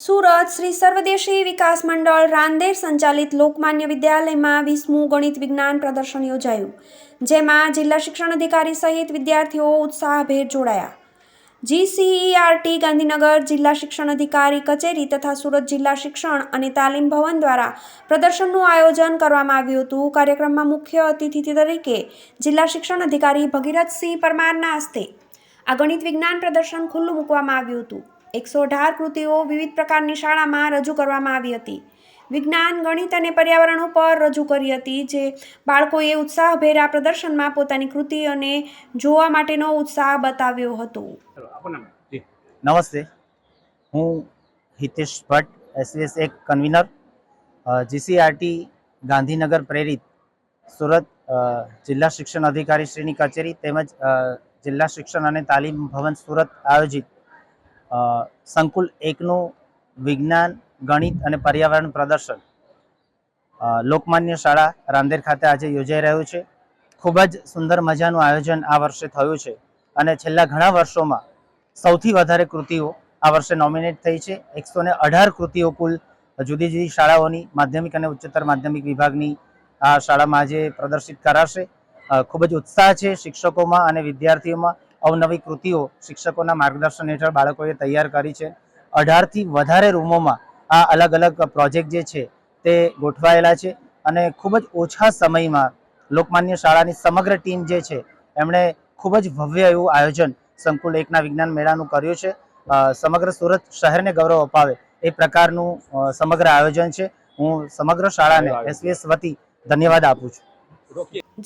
સુરત શ્રી સર્વદેશી વિકાસ મંડળ રાંદેર સંચાલિત લોકમાન્ય વિદ્યાલયમાં વીસમું ગણિત વિજ્ઞાન પ્રદર્શન યોજાયું, જેમાં જિલ્લા શિક્ષણ અધિકારી સહિત વિદ્યાર્થીઓ ઉત્સાહભેર જોડાયા. જીસીઈઆરટી ગાંધીનગર જિલ્લા શિક્ષણ અધિકારી કચેરી તથા સુરત જિલ્લા શિક્ષણ અને તાલીમ ભવન દ્વારા પ્રદર્શનનું આયોજન કરવામાં આવ્યું હતું. કાર્યક્રમમાં મુખ્ય અતિથિ તરીકે જિલ્લા શિક્ષણ અધિકારી ભગીરથસિંહ પરમારના હસ્તે આ ગણિત વિજ્ઞાન પ્રદર્શન ખુલ્લું મૂકવામાં આવ્યું હતું. એકસો અઢાર કૃતિઓ વિવિધ પ્રકારની શાળામાં રજૂ કરવામાં આવી હતી. વિજ્ઞાન ગણિત અને પર્યાવરણ ઉપર રજૂ કરી હતી જે બાળકોએ ઉત્સાહભેર આ પ્રદર્શનમાં પોતાની કૃતિઓને જોવા માટેનો ઉત્સાહ બતાવ્યો હતો. નમસ્તે. હું હિતેશ ભટ્ટ એસવીએસ એક કન્વીનર જીસીઆરટી ગાંધીનગર પ્રેરિત સુરત જિલ્લા શિક્ષણ અધિકારી શ્રીની કચેરી તેમજ જિલ્લા શિક્ષણ અને તાલીમ ભવન સુરત આયોજિત સંકુલ એકનું વિજ્ઞાન, ગણિત અને પર્યાવરણ પ્રદર્શન. લોકમાન્ય શાળા રાંદેર ખાતે આજે યોજાઈ રહ્યું છે. ખૂબ જ સુંદર મજાનું આયોજન આ વર્ષે થયું છે અને છેલ્લા ઘણા વર્ષોમાં સૌથી વધારે કૃતિઓ આ વર્ષે નોમિનેટ થઈ છે. એકસો ને અઢાર કૃતિઓ કુલ જુદી જુદી શાળાઓની માધ્યમિક અને ઉચ્ચતર માધ્યમિક વિભાગની આ શાળામાં આજે પ્રદર્શિત કરાશે. ખૂબ જ ઉત્સાહ છે શિક્ષકોમાં અને વિદ્યાર્થીઓમાં. અવનવી કૃતિઓ શિક્ષકોના માર્ગદર્શન હેઠળ બાળકોએ તૈયાર કરી છે. અઢારથી વધારે રૂમોમાં આ અલગ અલગ પ્રોજેક્ટ જે છે તે ગોઠવાયેલા છે અને ખૂબ જ ઓછા સમયમાં લોકમાન્ય શાળાની સમગ્ર ટીમ જે છે એમણે ખૂબ જ ભવ્ય એવું આયોજન સંકુલ એકના વિજ્ઞાન મેળાનું કર્યું છે. સમગ્ર સુરત શહેરને ગૌરવ અપાવે એ પ્રકારનું સમગ્ર આયોજન છે. હું સમગ્ર શાળાને એસવીએસ વતી ધન્યવાદ આપું છું.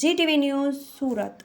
G TV news Surat.